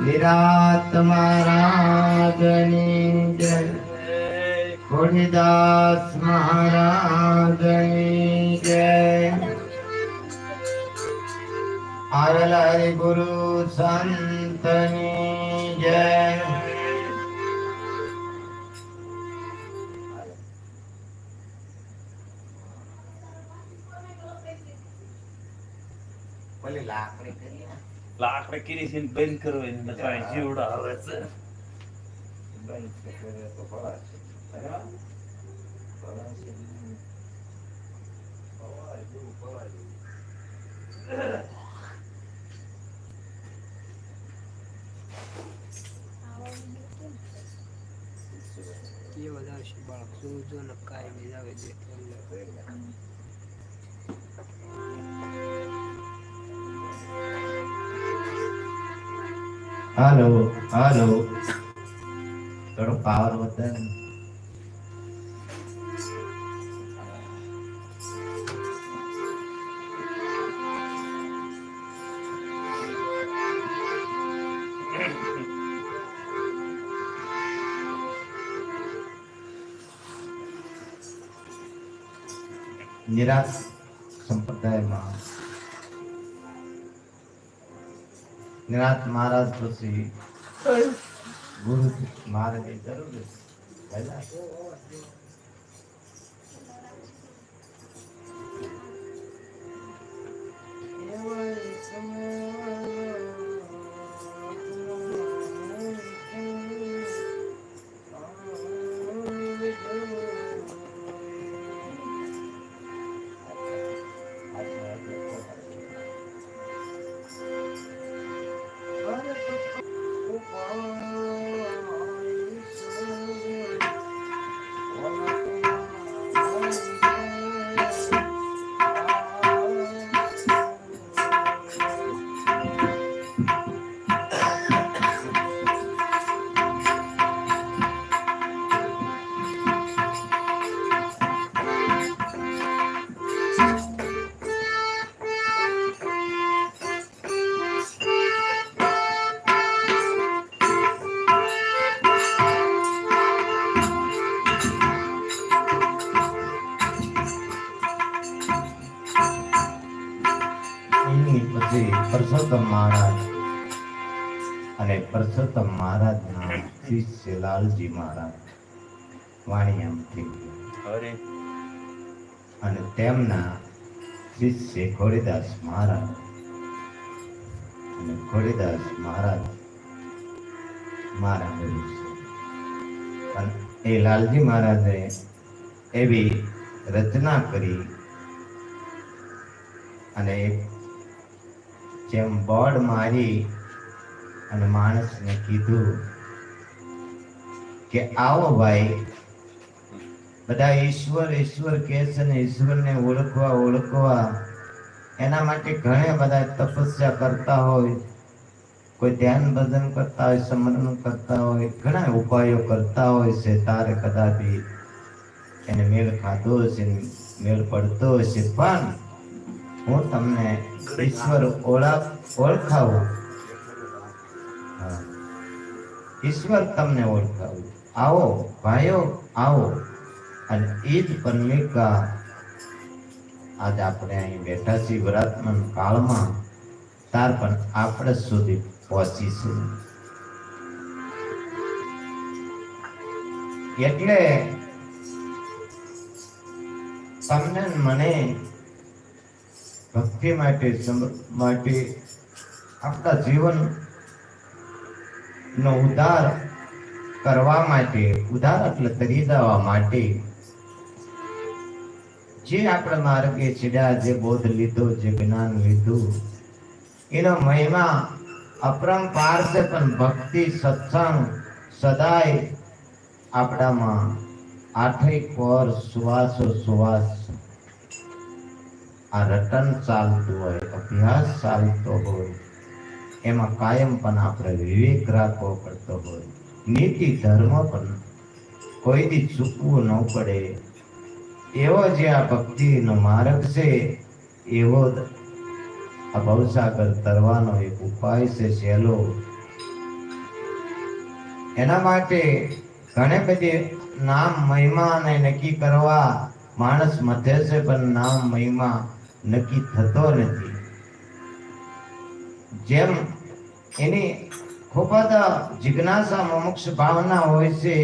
વિરાટ મહારાજની જય ખોડીદાસ મહારાજની જય આવેલ હરિ ગુરુ સંતની જય પેલી લાકડી કરી ને. લાકડે કીરી છે ને બંધ કરવાની નકર અહીં જીવડા આવે છે બંધ કરે તો ફળાશે. બરાબર? ફળાશે નહીં. Halo, halo. Terus power button. Nyerat sempat deh, maaf. નિરાશ મહારાજ પછી ગુરુ મારે જરૂર છે. પહેલા? પરસોત્તમ મહારાજના શિષ્ય લાલજી મહારાજ. વાણિયામ થઈ ગયા અને તેમના શિષ્ય ખોડીદાસ મહારાજ. અને ખોડીદાસ મહારાજ મારા ગુરુ છે. અને એ લાલજી મહારાજે એવી રચના કરી અને જેમ બોર્ડ મારી અને માણસને કીધું કે આવો ભાઈ બધા ઈશ્વર ઈશ્વર કે છે ને ઈશ્વરને ઓળખવા ઓળખવા. એના માટે ઘણા બધા તપસ્યા કરતા હોય કોઈ ધ્યાન ભજન કરતા હોય સમરણ કરતા હોય ઘણા ઉપાયો કરતા હોય છે. તારે કદાચ એને મેળ ખાધો હશે મેળ પડતો હશે. પણ હું તમને ઈશ્વર ઓળખ ઓળખાવું. ઈશ્વર તમને ઓળખાવે. આવો, ભાઈઓ, આવો. અને એ જ પન્મિકા આજ આપણે અહીં બેઠા છીએ વરાત્મન કાળમાં. તાર પણ આપણે સુધી પહોંચીશું. એટલે તમને મને ભક્તિ માટે માટે આપણા જીવન નો ઉદ્ધાર કરવા માટે, ઉદ્ધાર એટલે તરી દેવા માટે. જે આપણે માર્ગે ચડ્યા, જે બોધ લીધો, જે જ્ઞાન લીધું, એનો મહિમા અપરંપાર છે પણ ભક્તિ, સત્સંગ, સદાય આપણામાં આઠેય પર સુવાસો, સુવાસ. આ રટન ચાલતું હોય, અભ્યાસ ચાલતો હોય એમાં કાયમ પણ આપણે વિવેક રાખવો પડતો હોય. નીતિ ધર્મ પણ કોઈથી ચૂકવું ન પડે. એવો જે આ ભક્તિનો માર્ગ છે, એવો આ ભવસાગર તરવાનો એક ઉપાય છે સહેલો એના માટે ઘણી બધી નામ મહિમાને નક્કી કરવા માણસ મથે છે, પણ નામ મહિમા નક્કી થતો નથી. જેમ એની ખૂબ જ જિજ્ઞાસા મોક્ષ ભાવના હોય છે,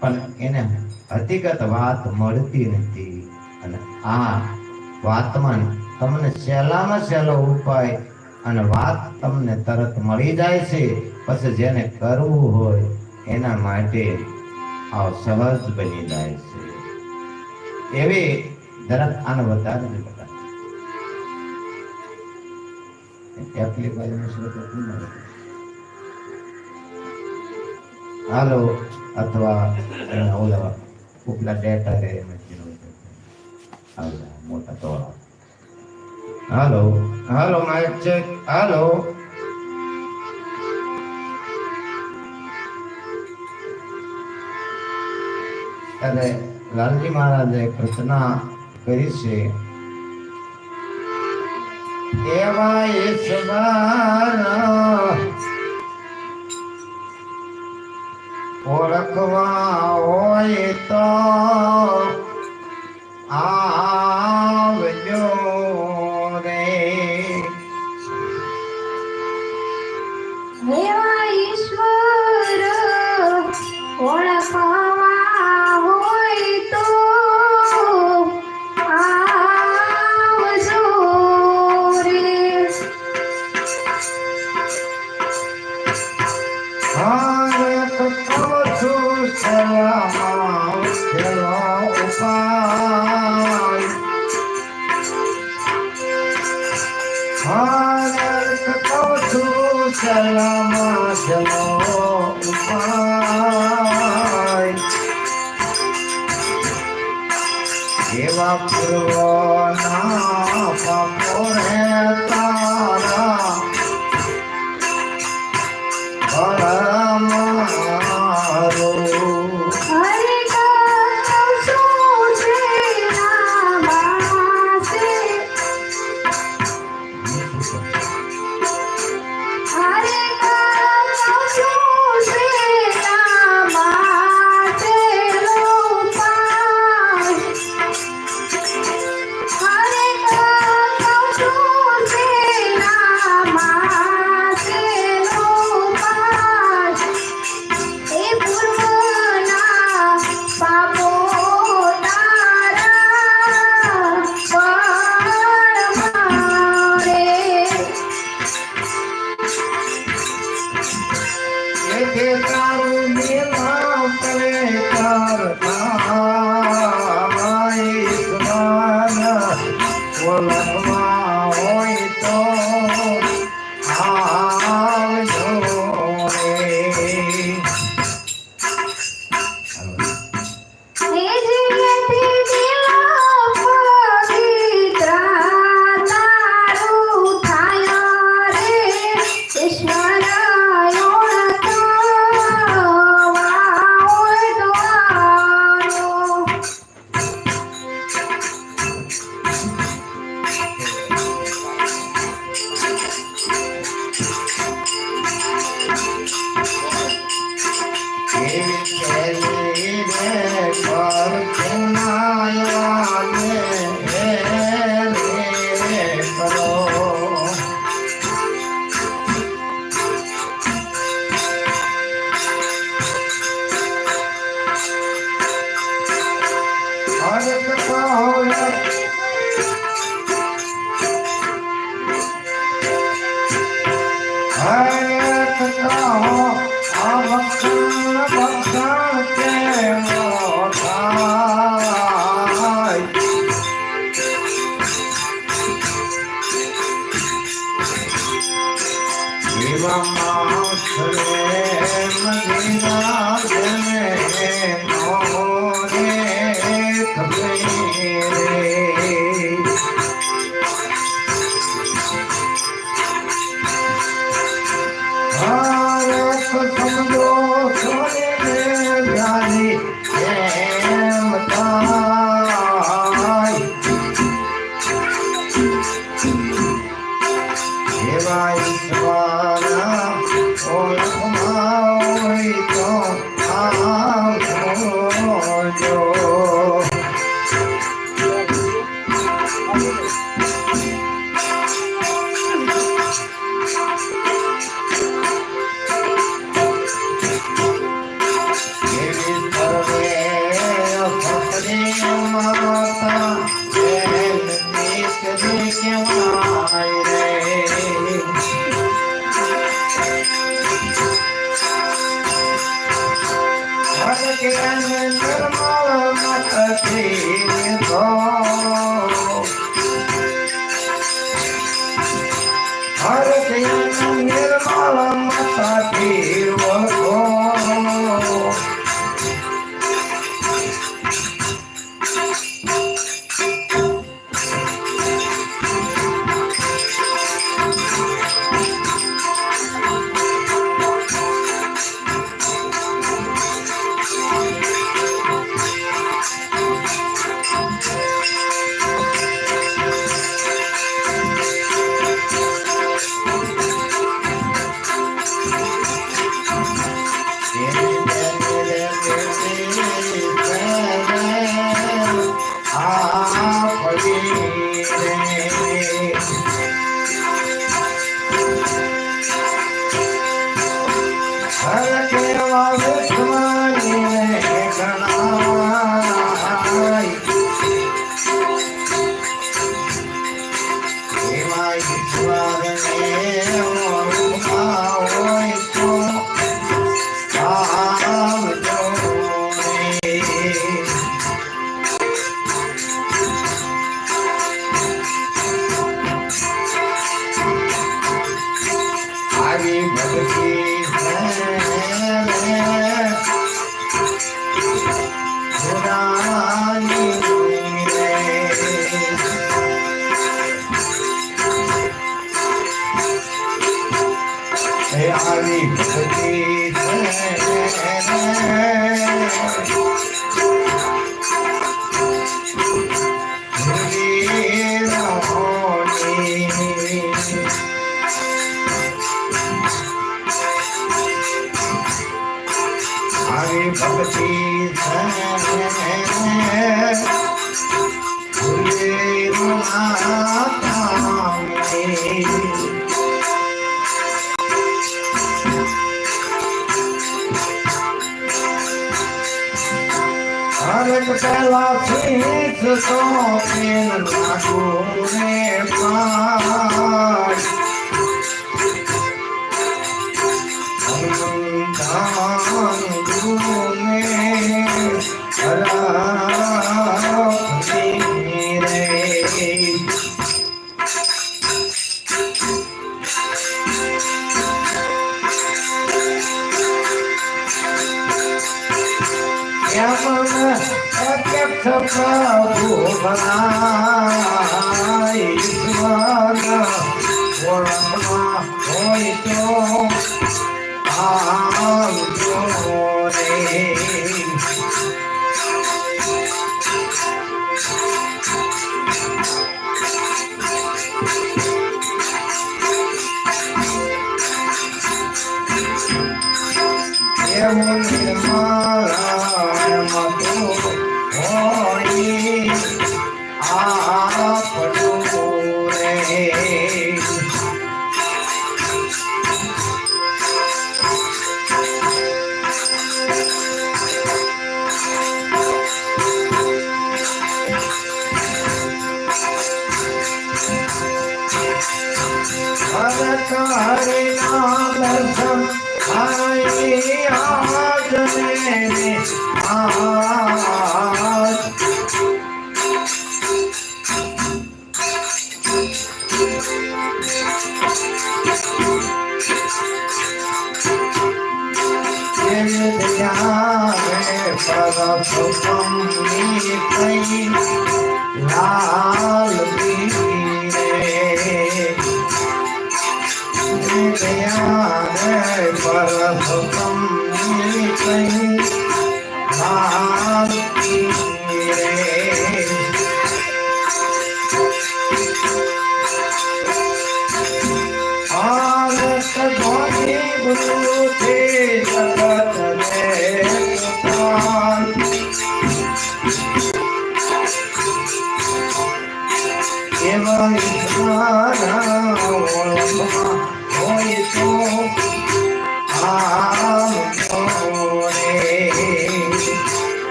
પણ એને હકીકત વાત મળતી નથી. અને આ વાતમાં તમને સહેલામાં સહેલો ઉપાય અને વાત તમને તરત મળી જાય છે, પછી જેને કરવું હોય એના માટે આ સહજ બની જાય છે. એવી દરેક આને વધારે બધા એપ્લિકેશન શરૂ કરતું હાલો, અથવા ઓલા ઉપલા ડેટા રે મશીનો મોટા તોડા. હાલો હાલો માઇક ચેક હાલો. ત્યારે લાલજી મહારાજે પ્રાર્થના કરી છે. એવા ઈશ્વર ઓળખવા હોય તો આવજો રે. એવા ઈશ્વર ઓળખવા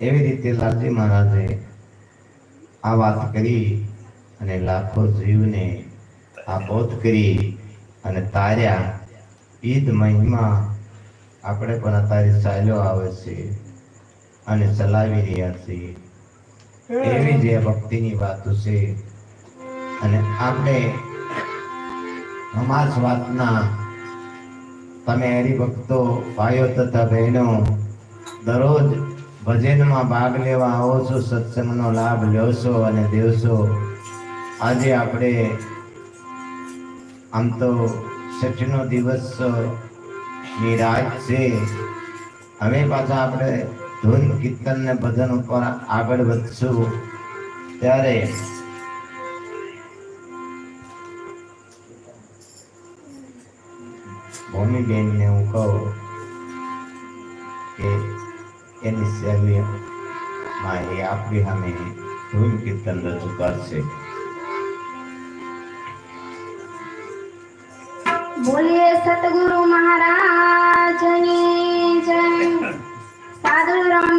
એવી રીતે લાલજી મહારાજે આ વાત કરી અને લાખો જીવને આ બોધ કરી અને તાર્યા. ઈદ મહિમા આપણે પણ અત્યારે ચાલ્યો આવે છે અને ચલાવી રહ્યા છીએ. એવી જે ભક્તિની વાતો છે. અને આપણે સમાજ વાતના તમે હરિભક્તો ભાઈઓ તથા બહેનો દરરોજ ભજનમાં ભાગ લેવા આવો છો, સત્સંગનો લાભ લ્યો અને દેવશો. આજે આપણે આમ તો છઠ્ઠનો દિવસની રાત છે. હવે પાછા આપણે ધૂન કીર્તન ને ભજન ઉપર આગળ વધશું. ત્યારે ભૂમિબેનને હું કહું કે એની શૈલીમાં એ આપણી સામે ધૂન કીર્તન રજૂ કરશે. બોલીએ સતગુરુ મહારાજની જય. સાધુ રામ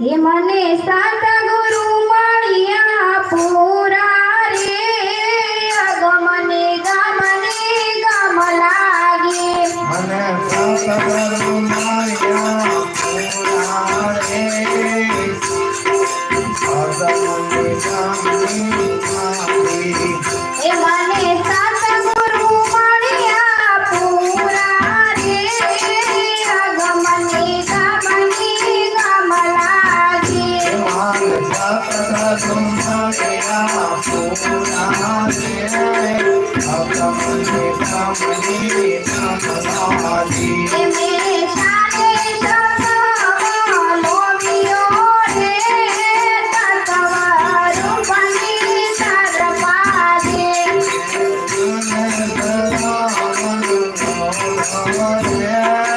એ મને સાત ગુરુ મળ્યા પૂરા રે. ગમને ગમને ગમ લાગે. મને સાત ગુરુ Yeah.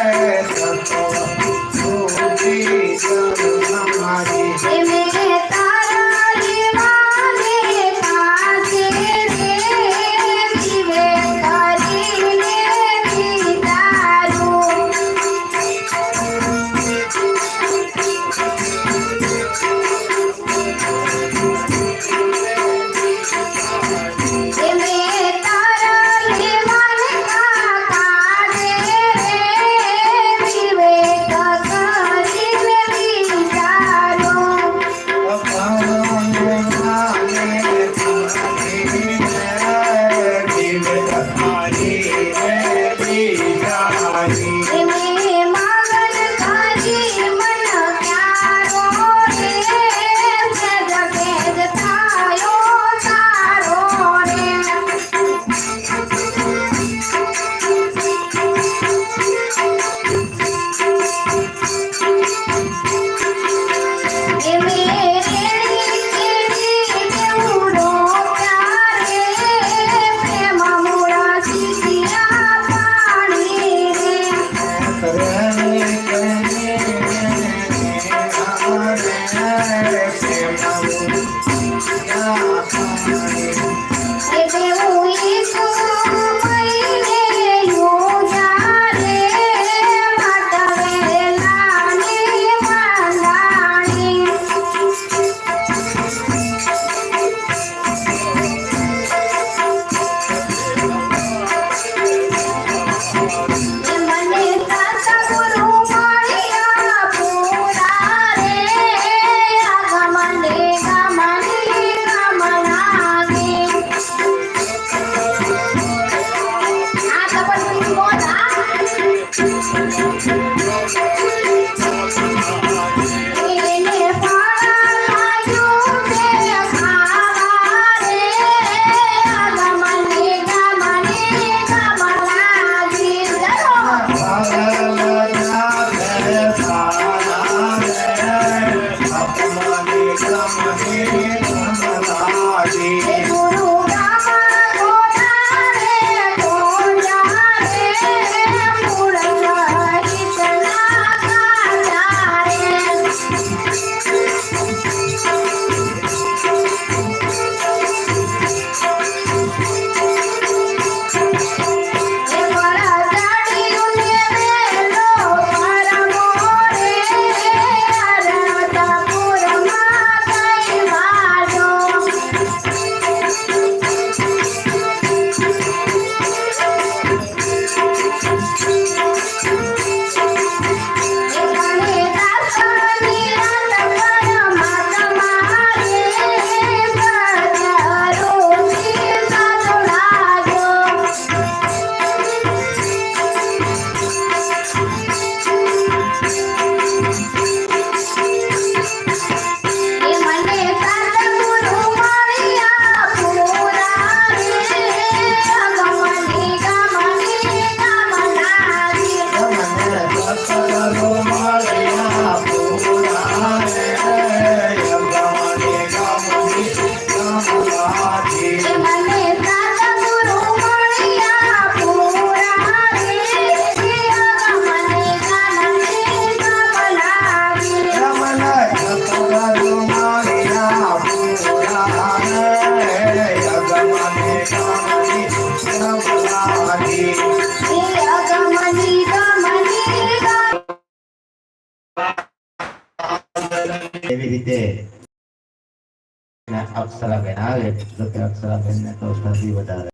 અને અપ્સરાબેન આવે તો કે અપ્સરાબેન ને તો સદી વધારે,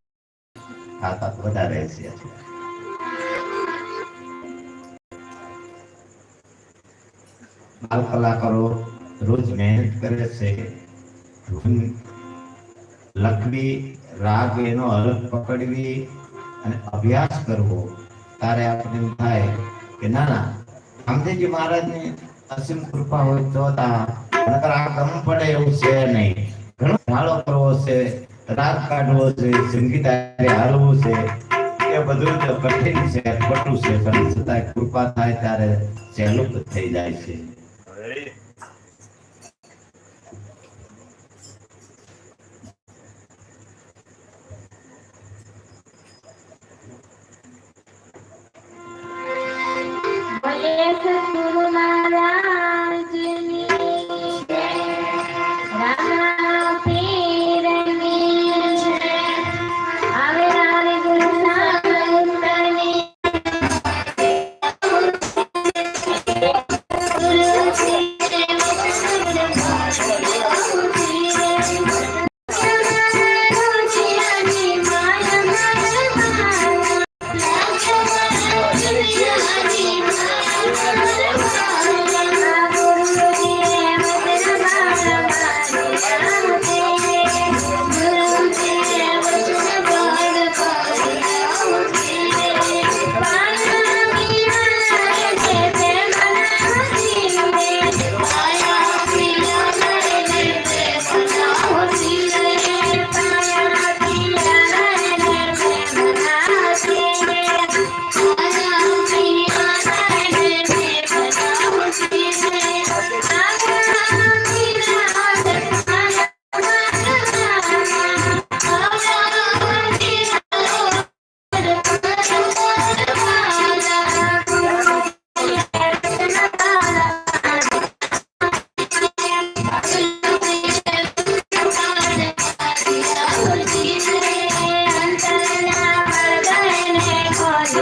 તાકાત વધારે છે. બાલ કલાકારો રોજ મહેનત કરે છે. લખવી, રાગ એનો અલગ પકડવી અને અભ્યાસ કરવો, તારે આપણે એમ થાય કે ના ના રામદેવજી મહારાજની અસીમ કૃપા હોય તો તા, નકર આ ગમ પડે એવું છે નહીં. ઘણો માળો કરવો છે, રાત કાઢવો છે, જિંદગી તારે હારવું છે, એ બધું જ કઠિન છે, ખોટું છે. પણ છતાંય કૃપા થાય ત્યારે સહેલું થઈ જાય છે.